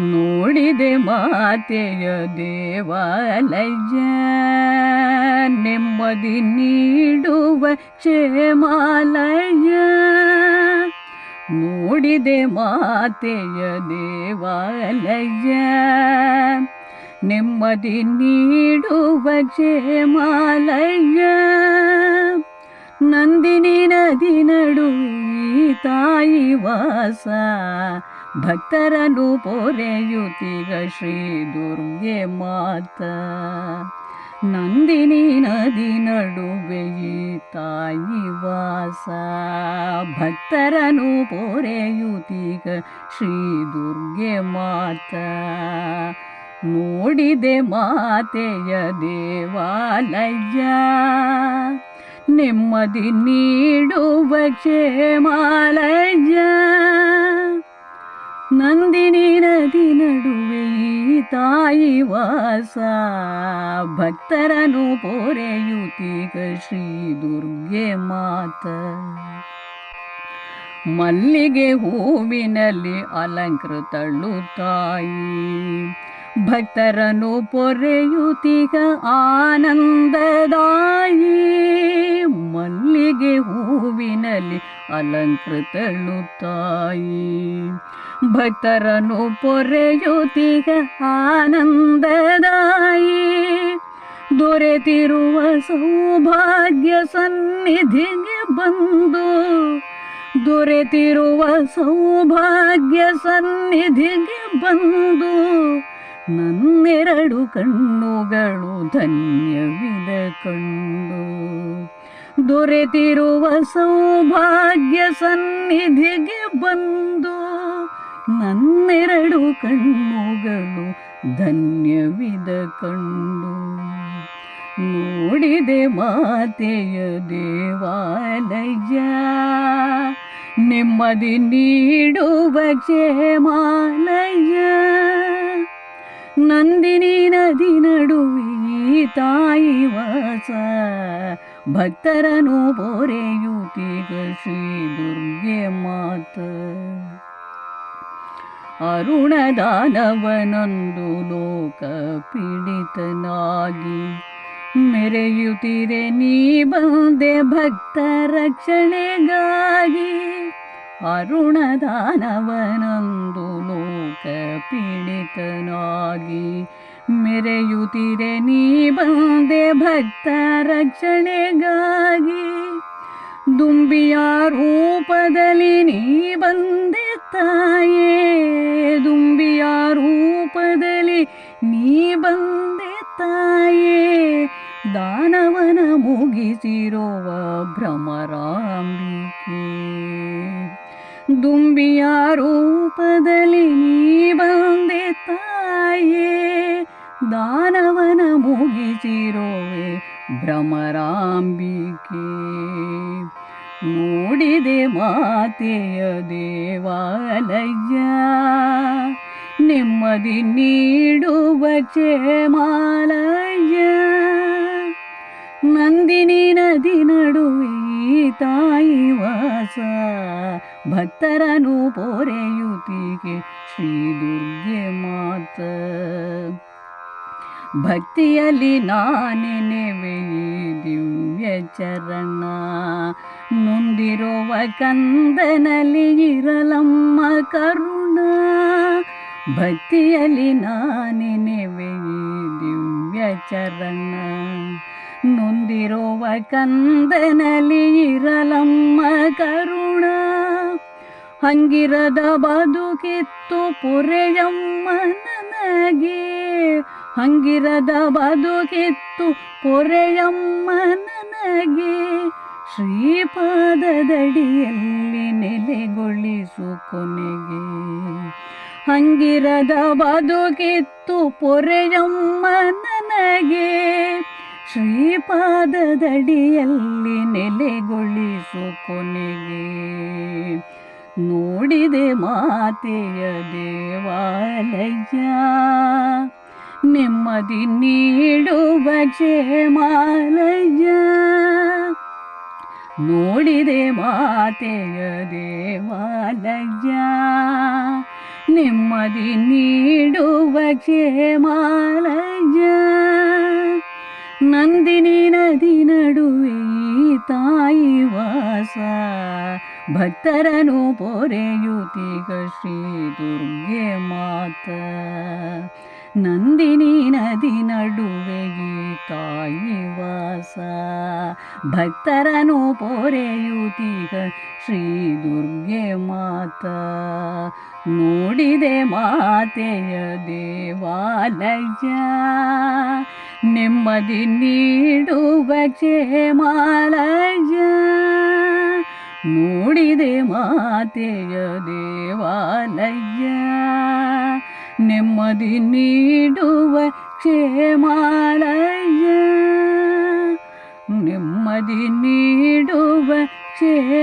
ನೋಡಿದೆ ಮಾತೆಯ ದೇವಾಲಯ. ನೆಮ್ಮದಿ ನೀಡುವ ಕ್ಷೇಮಾಲಯ. ನೋಡಿದೆ ಮಾತೆಯ ದೇವಾಲಯ. ನೆಮ್ಮದಿ ನೀಡುವ ಕ್ಷೇಮಾಲಯ. ನಂದಿನಿ ನದಿ ನಡು ತಾಯಿ ವಾಸ. ಭಕ್ತರನ್ನು ಪೊರೆಯುತ್ತಿಗ ಶ್ರೀ ದುರ್ಗೆ ಮಾತ. ನಂದಿನಿ ನದಿ ನಡುವೆ ತಾಯಿ ವಾಸ. ಭಕ್ತರನ್ನು ಪೊರೆಯುತ್ತಿಗ ಶ್ರೀ ದುರ್ಗೆ ಮಾತ. ನೋಡಿದೆ ಮಾತೆಯ ದೇವಾಲಯ. ನೆಮ್ಮದಿ ನೀಡುವ ಕ್ಷೇಮಾಲಯ. ನಂದಿನಿ ನದಿ ನಡುವೆ ತಾಯಿ ವಾಸ. ಭಕ್ತರನು ಪೊರೆಯುತ್ತೀಗ ಶ್ರೀ ದುರ್ಗೆ ಮಾತ. ಮಲ್ಲಿಗೆ ಹೂವಿನಲ್ಲಿ ಅಲಂಕೃತಳು ತಾಯಿ ಭಕ್ತರನು ಪೊರೆಯುತ್ತೀಗ ಆನಂದದಾಯಿ. ಮಲ್ಲಿಗೆ ಹೂವಿನಲ್ಲಿ ಅಲಂಕೃತಳು ತಾಯಿ ಭಕ್ತರನು ಪೊರೆಯುತ್ತೀಗ ಆನಂದದಾಯಿ. ದೊರೆತಿರುವ ಸೌಭಾಗ್ಯ ಸನ್ನಿಧಿಗೆ ಬಂದು. ದೊರೆತಿರುವ ಸೌಭಾಗ್ಯ ಸನ್ನಿಧಿಗೆ ಬಂದು. ನನ್ನೆರಡು ಕಣ್ಣುಗಳು ಧನ್ಯವಿದ ಕಂಡು. ದೊರೆತಿರುವ ಸೌಭಾಗ್ಯ ಸನ್ನಿಧಿಗೆ ಬಂದು ನನ್ನೆರಡು ಕಣ್ಣುಗಳು ಧನ್ಯವಿದ ಕಂಡು. ನೋಡಿದೆ ಮಾತೆಯ ದೇವಾಲಯ, ನೆಮ್ಮದಿ ನೀಡುವ ಕ್ಷೇಮಾಲಯ. ನಂದಿನಿ ನದಿ ನಡುವೆ ಈ ತಾಯಿ ವಾಸ. ಭಕ್ತರನು ಬೋರೆಯುತಿಗ ಶ್ರೀ ದುರ್ಗೆ ಮಾತ. ಅರುಣದಾನವನೊಂದು ಲೋಕ ಪೀಡಿತನಾಗಿ ಮೆರೆಯುತ್ತಿರೆ ನೀ ಬಂದೆ ಭಕ್ತ ರಕ್ಷಣೆಗಾಗಿ. ಅರುಣದಾನವನೊಂದು ಲೋಕ ಪೀಡಿತನಾಗಿ ಮೆರೆಯುತ್ತಿರೆ ನೀ ಬಂದೆ ಭಕ್ತ ರಕ್ಷಣೆಗಾಗಿ ದುಂಬಿಯ ರೂಪದಲ್ಲಿ ನೀ ಬಂದೆ ತಾಯೇ ದುಂಬಿಯ ರೂಪದಲ್ಲಿ ನೀ ಬಂದೆ ತಾಯೇ ದಾನವನ ಮುಗಿಸಿರುವ ಭ್ರಮರಾಂಬಿಕೆ ದುಂಬಿಯ ರೂಪದಲ್ಲಿ ನೀ ಬಂದೆ ತಾಯೇ ದಾನವನ ಮುಗಿಸಿರೋವೆ ಭ್ರಮರಾಂಬಿಕೆ. ನೋಡಿದೆ ಮಾತೆಯ ದೇವಾಲಯ್ಯ ನೆಮ್ಮದಿ ನೀಡುವ ಚೇಮಾಲಯ್ಯ ನಂದಿನಿ ನದಿ ನಡುವೆ ತಾಯಿ ವಾಸ ಭಕ್ತರನು ಪೊರೆಯುತ್ತಿಗೆ ಶ್ರೀ ದುರ್ಗೆ ಮಾತ. ಭಕ್ತಿಯಲ್ಲಿ ನಾನೆನೆವೆ ದಿವ್ಯ ಚರಣ. ನೊಂದಿರುವ ಕಂದನಲ್ಲಿ ಇರಲಮ್ಮ ಕರುಣ. ಭಕ್ತಿಯಲ್ಲಿ ನಾನೆನೆವೆ ದಿವ್ಯ ಚರಣ. ನೊಂದಿರುವ ಕಂದನಲ್ಲಿ ಇರಲಮ್ಮ ಕರುಣ. ಹಂಗಿರದ ಬದುಕಿತ್ತು ಪುರೆಯಮ್ಮನ ಹಂಗಿರದ ಬದುಕಿತ್ತು ಪೊರೆಯಮ್ಮ ನನಗೆ ಶ್ರೀಪಾದದಡಿಯಲ್ಲಿ ನೆಲೆಗೊಳಿಸು ಕೊನೆಗೆ. ಹಂಗಿರದ ಬದುಕಿತ್ತು ಪೊರೆಯಮ್ಮ ನನಗೆ ಶ್ರೀಪಾದದಡಿಯಲ್ಲಿ ನೆಲೆಗೊಳಿಸು ಕೊನೆಗೆ. ನೋಡಿದೆ ಮಾತೆಯ ದೇವಾಲಯ. ನೆಮ್ಮದಿ ನೀಡುವ ಜಯಮಾಲಯ್ಯ. ನೋಡಿದೆ ಮಾತೆಯ ದೇವಾಲಯ್ಯ ನೆಮ್ಮದಿ ನೀಡುವ ಜಯಮಾಲಯ್ಯ. ನಂದಿನಿ ನದಿ ನಡುವೆ ತಾಯಿ ವಾಸ. ಭಕ್ತರನು ಪೊರೆಯುತಿಗ ಶ್ರೀ ದುರ್ಗೆ ಮಾತ. ನಂದಿನಿ ನದಿ ನಡುವೆ ಈ ತಾಯಿ ವಾಸ. ಭಕ್ತರನು ಪೊರೆಯುತ್ತೀಗ ಶ್ರೀ ದುರ್ಗೆ ಮಾತ. ನೋಡಿದೆ ಮಾತೆಯ ದೇವಾಲಯ. ನೆಮ್ಮದಿ ನೀಡುವ ಕ್ಷೇಮಾಲಯ. ನೋಡಿದೆ ಮಾತೆಯ ದೇವಾಲಯ. ನೆಮ್ಮದಿ ನೀಡುವ ಕ್ಷೇಮಾಲಯ ನೆಮ್ಮದಿ ನೀಡುವ ಕ್ಷೇಮಾಲಯ